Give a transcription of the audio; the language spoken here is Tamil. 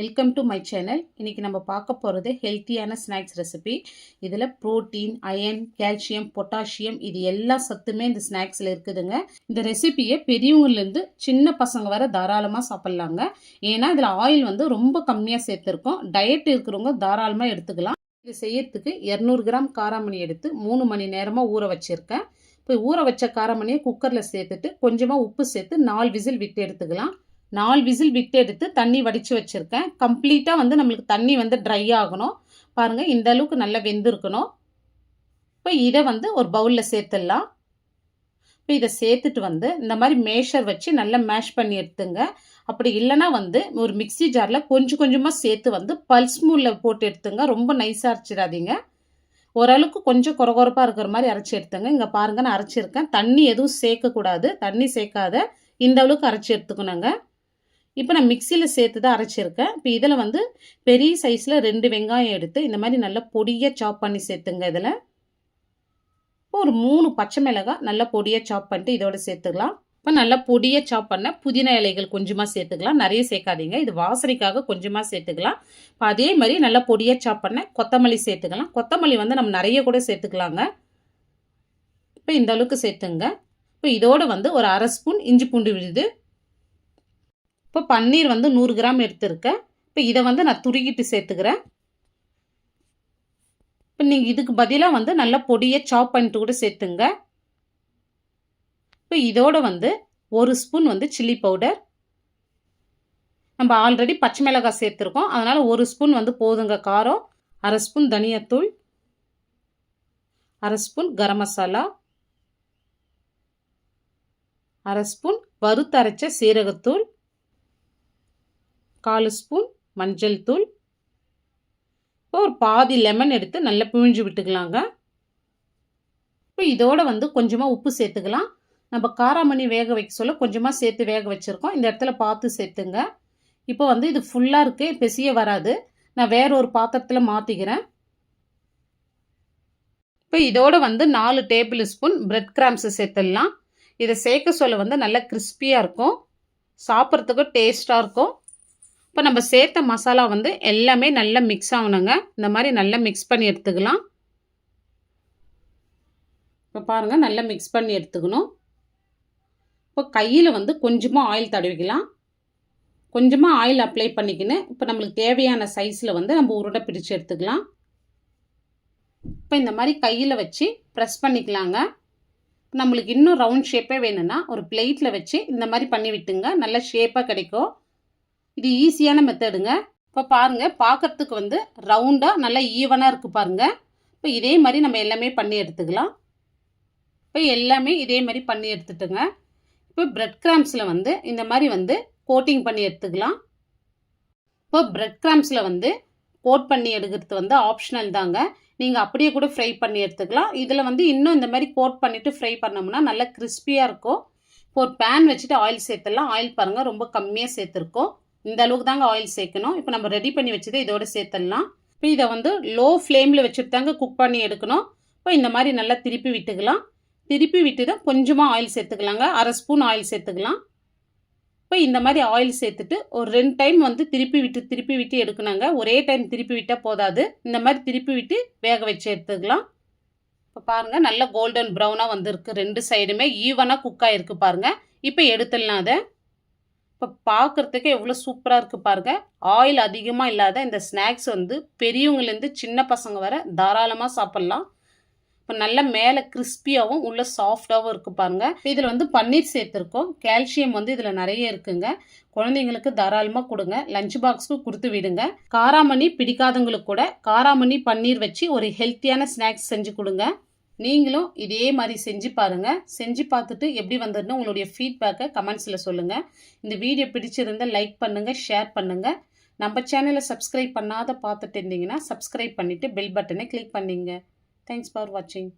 வெல்கம் டு மை சேனல் இன்றைக்கி நம்ம பார்க்க போகிறது ஹெல்த்தியான ஸ்நாக்ஸ் ரெசிபி இதில் ப்ரோட்டீன் அயன் கால்சியம் பொட்டாசியம் இது எல்லா சத்துமே இந்த ஸ்நாக்ஸில் இருக்குதுங்க. இந்த ரெசிபியை பெரியவங்கலேருந்து சின்ன பசங்க வர தாராளமாக சாப்பிட்லாங்க. ஏன்னா இதில் ஆயில் வந்து ரொம்ப கம்மியாக சேர்த்துருக்கோம். டயட் இருக்கிறவங்க தாராளமாக எடுத்துக்கலாம். இது செய்யறதுக்கு இரநூறு கிராம் காராமணி எடுத்து மூணு மணி நேரமாக ஊற வச்சுருக்கேன். இப்போ ஊற வச்ச காராமணியை குக்கரில் சேர்த்துட்டு கொஞ்சமாக உப்பு சேர்த்து நாலு விசில் விட்டு எடுத்துக்கலாம். நாலு விசில் விட்டு எடுத்து தண்ணி வடித்து வச்சுருக்கேன். கம்ப்ளீட்டாக வந்து நம்மளுக்கு தண்ணி வந்து ட்ரை ஆகணும். பாருங்கள் இந்த அளவுக்கு நல்லா வெந்திருக்கணும். இப்போ இதை வந்து ஒரு பவுலில் சேர்த்துடலாம். இப்போ இதை சேர்த்துட்டு வந்து இந்த மாதிரி மேஷர் வச்சு நல்லா மேஷ் பண்ணி எடுத்துங்க. அப்படி இல்லைனா வந்து ஒரு மிக்சி ஜாரில் கொஞ்சம் கொஞ்சமாக சேர்த்து வந்து பல்ஸ் மூலில் போட்டு எடுத்துங்க. ரொம்ப நைஸாக அரைச்சிடாதீங்க. ஓரளவுக்கு கொஞ்சம் குறகுறப்பாக இருக்கிற மாதிரி அரைச்சி எடுத்துங்க. இங்கே பாருங்கள் நான் அரைச்சிருக்கேன். தண்ணி எதுவும் சேர்க்கக்கூடாது. தண்ணி சேர்க்காத. இந்த அளவுக்கு அரைச்சி எடுத்துக்கணுங்க. இப்போ நான் மிக்சியில் சேர்த்து தான் அரைச்சிருக்கேன். இப்போ இதில் வந்து பெரிய சைஸில் ரெண்டு வெங்காயம் எடுத்து இந்த மாதிரி நல்லா பொடியாக சாப் பண்ணி சேர்த்துங்க இதில். இப்போ ஒரு மூணு பச்சை மிளகாய் நல்லா பொடியாக சாப் பண்ணிட்டு இதோட சேர்த்துக்கலாம். இப்போ நல்லா பொடியாக சாப் பண்ண புதினா இலைகள் கொஞ்சமாக சேர்த்துக்கலாம். நிறைய சேர்க்காதீங்க. இது வாசனைக்காக கொஞ்சமாக சேர்த்துக்கலாம். இப்போ அதே மாதிரி நல்லா பொடியாக சாப் பண்ண கொத்தமல்லி சேர்த்துக்கலாம். கொத்தமல்லி வந்து நம்ம நிறைய கூட சேர்த்துக்கலாங்க. இப்போ இந்த அளவுக்கு சேர்த்துங்க. இப்போ இதோடு வந்து ஒரு அரை ஸ்பூன் இஞ்சி பூண்டு விழுது. இப்போ பன்னீர் வந்து நூறு கிராம் எடுத்துருக்கேன். இப்போ இதை வந்து நான் துருக்கிட்டு சேர்த்துக்கிறேன். இப்போ நீங்கள் இதுக்கு பதிலாக வந்து நல்லா பொடியை சாப் பண்ணிட்டு கூட சேர்த்துங்க. இப்போ இதோட வந்து ஒரு ஸ்பூன் வந்து சில்லி பவுடர். நம்ம ஆல்ரெடி பச்சை மிளகாய் சேர்த்துருக்கோம். அதனால் ஒரு ஸ்பூன் வந்து போதுங்க காரம். அரை ஸ்பூன் தனியாத்தூள். அரை ஸ்பூன் கரம் மசாலா. அரை ஸ்பூன் வறுத்தரைச்ச சீரகத்தூள். கால் ஸ்பூன் மஞ்சள் தூள். இப்போ ஒரு பாதி லெமன் எடுத்து நல்லா பிழிஞ்சு விட்டுக்கலாங்க. இப்போ இதோட வந்து கொஞ்சமாக உப்பு சேர்த்துக்கலாம். நம்ம காராமணி வேக வைக்க சொல்ல கொஞ்சமாக சேர்த்து வேக வச்சுருக்கோம். இந்த இடத்துல பார்த்து சேர்த்துங்க. இப்போ வந்து இது ஃபுல்லாக இருக்குது பெசிய வராது. நான் வேற ஒரு பாத்திரத்தில் மாற்றிக்கிறேன் இப்போ இதோட வந்து நாலு டேபிள் ஸ்பூன் பிரெட் கிராம்ஸு சேர்த்துடலாம். இதை சேர்க்க சொல்ல வந்து நல்லா கிறிஸ்பியாக இருக்கும். சாப்பிட்றதுக்கும் டேஸ்ட்டாக இருக்கும். இப்போ நம்ம சேர்த்த மசாலா வந்து எல்லாமே நல்லா மிக்ஸ் ஆகணுங்க. இந்த மாதிரி நல்லா மிக்ஸ் பண்ணி எடுத்துக்கலாம். இப்போ பாருங்கள் நல்லா மிக்ஸ் பண்ணி எடுத்துக்கணும். இப்போ கையில் வந்து கொஞ்சமாக ஆயில் தடவிக்கலாம். கொஞ்சமாக ஆயில் அப்ளை பண்ணிக்கின்னு இப்போ நம்மளுக்கு தேவையான சைஸில் வந்து நம்ம உருண்டை பிரித்து எடுத்துக்கலாம். இப்போ இந்த மாதிரி கையில் வச்சு ப்ரெஸ் பண்ணிக்கலாங்க. நம்மளுக்கு இன்னும் ரவுண்ட் ஷேப்பே வேணும்னா ஒரு பிளேட்டில் வச்சு இந்த மாதிரி பண்ணி விட்டுங்க. நல்ல ஷேப்பாக கிடைக்கும். இது ஈஸியான மெத்தடுங்க இப்போ பாருங்கள் பார்க்குறதுக்கு வந்து ரவுண்டாக நல்லா ஈவனாக இருக்குது பாருங்கள் இப்போ இதே மாதிரி நம்ம எல்லாமே பண்ணி எடுத்துக்கலாம். இப்போ எல்லாமே இதே மாதிரி பண்ணி எடுத்துட்டுங்க. இப்போ பிரெட் கிராம்ஸில் வந்து இந்த மாதிரி வந்து கோட்டிங் பண்ணி எடுத்துக்கலாம். இப்போ பிரெட் கிராம்ஸில் வந்து கோட் பண்ணி எடுக்கிறது வந்து ஆப்ஷனல் தாங்க. நீங்கள் அப்படியே கூட ஃப்ரை பண்ணி எடுத்துக்கலாம். இதில் வந்து இன்னும் இந்த மாதிரி கோட் பண்ணிவிட்டு ஃப்ரை பண்ணோம்னா நல்லா கிறிஸ்பியாக இருக்கும். இப்போ ஒரு பேன் வச்சுட்டு ஆயில் சேர்த்துடலாம். ஆயில் பாருங்கள் ரொம்ப கம்மியாக சேர்த்துருக்கோம். இந்த அளவுக்கு தாங்க ஆயில் சேர்க்கணும். இப்போ நம்ம ரெடி பண்ணி வச்சதை இதோட சேர்த்துடலாம். இப்போ இதை வந்து லோ ஃப்ளேமில் வச்சுட்டு தாங்க குக் பண்ணி எடுக்கணும். இப்போ இந்த மாதிரி நல்லா திருப்பி விட்டுக்கலாம். திருப்பி விட்டு தான் கொஞ்சமாக ஆயில் சேர்த்துக்கலாங்க. அரை ஸ்பூன் ஆயில் சேர்த்துக்கலாம். இப்போ இந்த மாதிரி ஆயில் சேர்த்துட்டு ஒரு ரெண்டு டைம் வந்து திருப்பி விட்டு திருப்பி விட்டு எடுக்கணுங்க. ஒரே டைம் திருப்பி விட்டால் போதாது. இந்த மாதிரி திருப்பி விட்டு வேக வச்சு எடுத்துக்கலாம். இப்போ பாருங்கள் நல்ல கோல்டன் ப்ரௌனாக வந்திருக்கு. ரெண்டு சைடுமே ஈவனாக குக் ஆகிருக்கு பாருங்கள் இப்போ எடுத்துடலாம் அதை. இப்போ பார்க்குறதுக்கு எவ்வளோ சூப்பராக இருக்குது பாருங்கள் ஆயில் அதிகமாக இல்லாத இந்த ஸ்நாக்ஸ் வந்து பெரியவங்கலேருந்து சின்ன பசங்க வர தாராளமாக சாப்பிட்லாம். இப்போ நல்லா மேலே கிறிஸ்பியாகவும் உள்ள சாஃப்டாகவும் இருக்குது பாருங்கள் இதில் வந்து பன்னீர் சேர்த்துருக்கோம் கால்சியம் வந்து இதில் நிறைய இருக்குங்க. குழந்தைங்களுக்கு தாராளமாக கொடுங்க. லஞ்ச் பாக்ஸ்க்கு கொடுத்து விடுங்க. காராமணி பிடிக்காதவங்களுக்கு கூட காராமணி பன்னீர் வச்சு ஒரு ஹெல்த்தியான ஸ்நாக்ஸ் செஞ்சு கொடுங்க. நீங்களும் இதே மாதிரி செஞ்சு பாருங்கள் செஞ்சு பார்த்துட்டு எப்படி வந்ததுன்னு உங்களுடைய ஃபீட்பேக்கை கமெண்ட்ஸில் சொல்லுங்கள் இந்த வீடியோ பிடிச்சிருந்தால் லைக் பண்ணுங்கள் ஷேர் பண்ணுங்கள் நம்ம சேனலை சப்ஸ்கிரைப் பண்ணாத பார்த்துட்டு இருந்தீங்கன்னா சப்ஸ்கிரைப் பண்ணிவிட்டு பெல் பட்டனை கிளிக் பண்ணிங்க. தேங்க்ஸ் ஃபார் வாட்சிங்